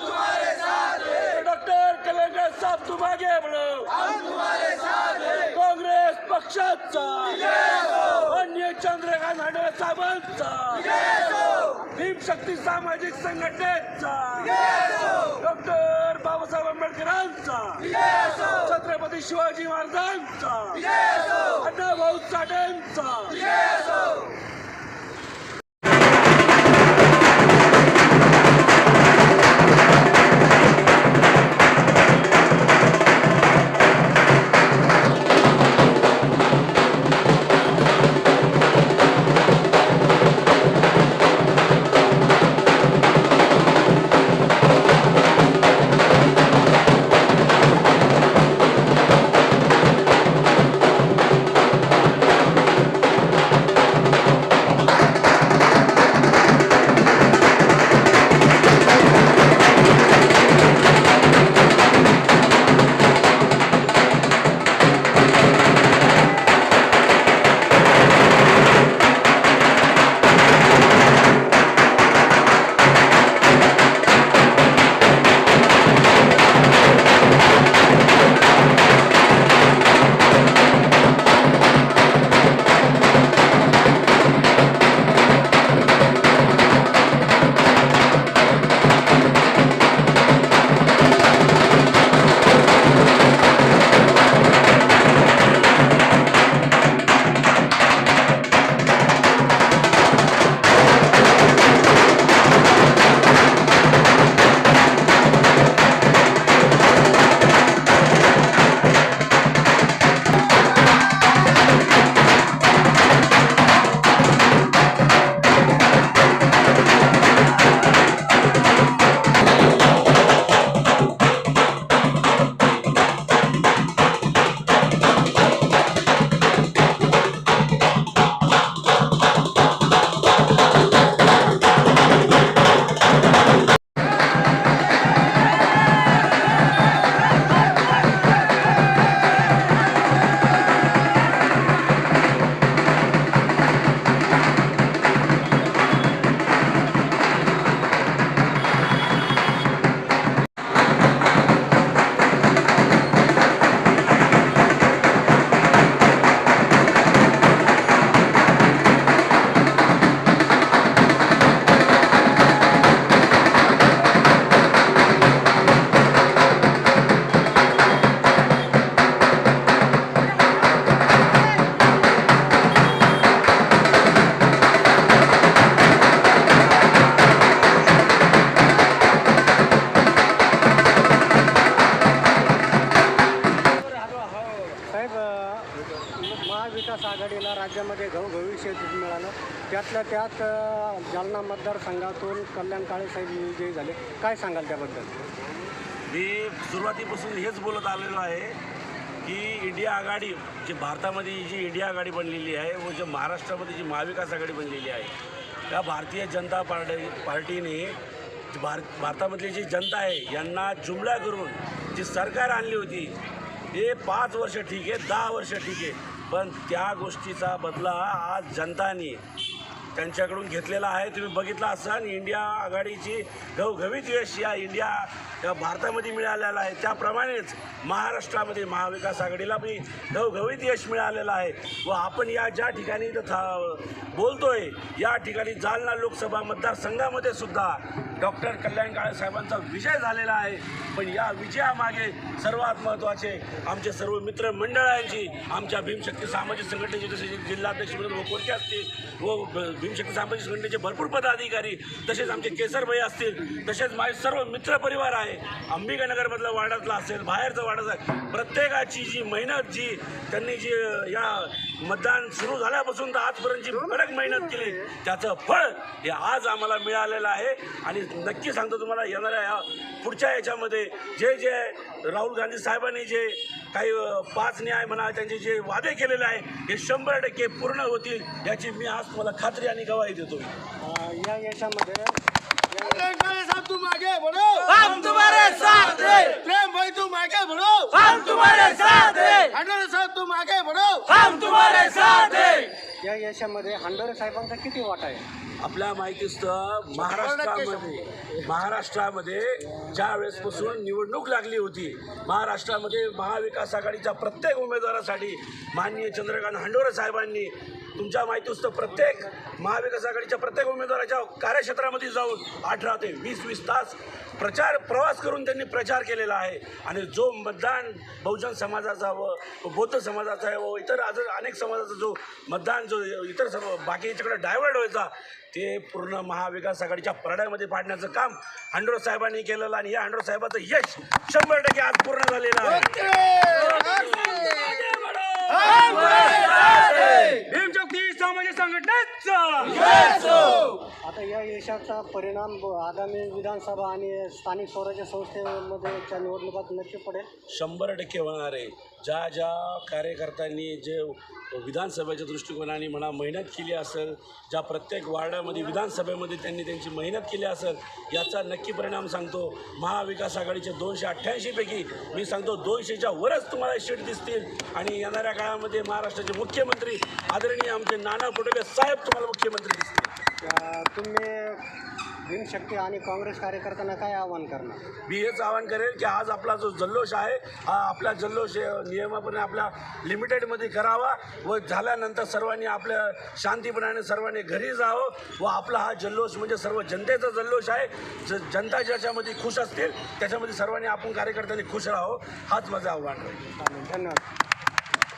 तुम्हारे doctor collector साहब तुम आगे तुम्हारे साथ काँग्रेस पक्षाचा. अन्य चंद्रकांत हाडवे भीम शक्ती सामाजिक संघटनेचा. डॉक्टर बाबासाहेब आंबेडकरांचा. छत्रपती शिवाजी महाराजांचा. अण्णा भाऊ साठेंचा. त्यातल्या त्यात जालना मतदारसंघातून कल्याण काळे साहेब विजयी झाले. काय सांगाल त्याबद्दल? मी सुरुवातीपासून हेच बोलत आलेलो आहे की इंडिया आघाडी जी भारतामध्ये जी इंडिया आघाडी बनलेली आहे व जे महाराष्ट्रामध्ये जी महाविकास आघाडी बनलेली आहे त्या भारतीय जनता पार्टी पार्टीने भार भारतामधली जी जनता आहे यांना जुमला करून जी सरकार आणली होती हे पाच वर्ष ठीक आहे दहा वर्ष ठीक आहे. पण त्या गोष्टीचा बदला आज जनताने त्यांच्याकडून घेतलेला आहे. तुम्ही बघितला असाल इंडिया आघाडीची घवघवीत यश या इंडिया या भारतामध्ये मिळालेला आहे. त्याप्रमाणेच महाराष्ट्रामध्ये महाविकास आघाडीला बी घवघवीत यश मिळालेलं आहे. व आपण या ज्या ठिकाणी था बोलतोय या ठिकाणी जालना लोकसभा मतदारसंघामध्ये सुद्धा डॉक्टर कल्याण काळे साहेबांचा विजय झालेला आहे. पण या विजयामागे सर्वात महत्त्वाचे आमचे सर्व मित्र मंडळांची आमच्या भीमशक्ती सामाजिक संघटनेचे जसे जिल्हाध्यक्ष विनोद कोणते असतील व भीमशक्ती सामाजिक संघटनेचे भरपूर पदाधिकारी तसेच आमचे केसरभाई असतील तसेच माझे सर्व मित्रपरिवार आहे. अंबिकानगरमधला वार्डातला असेल बाहेरचा वार्डाचा असेल प्रत्येकाची जी मेहनत जी त्यांनी जी या मतदान सुरू झाल्यापासून तर आजपर्यंत जी कडक मेहनत केली त्याचं फळ हे आज आम्हाला मिळालेलं आहे. आणि नक्की सांगतो तुम्हाला येणाऱ्या या पुढच्या याच्यामध्ये जे जे राहुल गांधी साहेबांनी जे काही पाच न्याय म्हणा त्यांचे जे वादे केलेले आहे हे शंभर टक्के पूर्ण होतील याची मी आज तुम्हाला खात्री आणि गवाही देतो. या यशामध्ये आगे बढ़ो. हम तुम्हारे साथ हैं। प्रेम भाई तुम आगे बढ़ो. हम तुम्हारे साथ हैं। साहब तुम आगे बढ़ो. हम तुम्हारे साथ हैं। या यशामध्ये हांडोरे साहेबांचा किती वाटा आहे? आपल्या माहितीस्तव महाराष्ट्रामध्ये महाराष्ट्रामध्ये ज्या वेळेसपासून निवडणूक लागली होती महाराष्ट्रामध्ये महाविकास आघाडीच्या प्रत्येक उमेदवारासाठी माननीय चंद्रकांत हंडोरे साहेबांनी तुमच्या माहिती असतं प्रत्येक महाविकास आघाडीच्या प्रत्येक उमेदवाराच्या कार्यक्षेत्रामध्ये जाऊन अठरा ते वीस वीस तास प्रचार प्रवास करून त्यांनी प्रचार केलेला आहे. आणि जो मतदान बहुजन समाजाचा व बौद्ध समाजाचा आहे व इतर अजून अनेक समाजाचा जो मतदान जो इतर सर्व बाकीच्याकडे डायव्हर्ट व्हायचा ते पूर्ण महाविकास आघाडीच्या परड्यामध्ये पाडण्याचं काम हांडोर साहेबांनी केलेलं आणि या हांडोर साहेबाचं यश शंभर टक्के आज पूर्ण झालेलं आहे. भीमशक्ती सामाजिक संघटनेचा आता या यशाचा परिणाम आगामी विधानसभा आणि स्थानिक स्वराज्य संस्थेमध्येच्या निवडणुकात नक्की पडेल? शंभर टक्के होणार आहे. ज्या ज्या कार्यकर्त्यांनी जे विधानसभेच्या दृष्टिकोनाने म्हणा मेहनत केली असेल ज्या प्रत्येक वार्डामध्ये विधानसभेमध्ये त्यांनी त्यांची मेहनत केली असेल याचा नक्की परिणाम सांगतो. महाविकास आघाडीचे दोनशे अठ्ठ्याऐंशीपैकी मी सांगतो दोनशेच्या वरच तुम्हाला सीट दिसतील. आणि येणाऱ्या काळामध्ये महाराष्ट्राचे मुख्यमंत्री आदरणीय आमचे नाना पटोले साहेब तुम्हाला मुख्यमंत्री दिसतील. तुम्ही भीमशक्ती आणि काँग्रेस कार्यकर्त्यांना काय आवाहन करणार? मी हेच आवाहन करेल की आज आपला जो जल्लोष आहे हा आपला जल्लोष अ, नियमाप्रमाणे आपल्या लिमिटेडमध्ये करावा व झाल्यानंतर सर्वांनी आपल्या शांतीपणाने सर्वांनी घरी जावं व आपला हा जल्लोष म्हणजे सर्व जनतेचा जल्लोष आहे. ज जनता ज्याच्यामध्ये खुश असतील त्याच्यामध्ये सर्वांनी आपण कार्यकर्त्यांनी खुश राहावं हाच माझं आव्हान राहील चालेल धन्यवाद.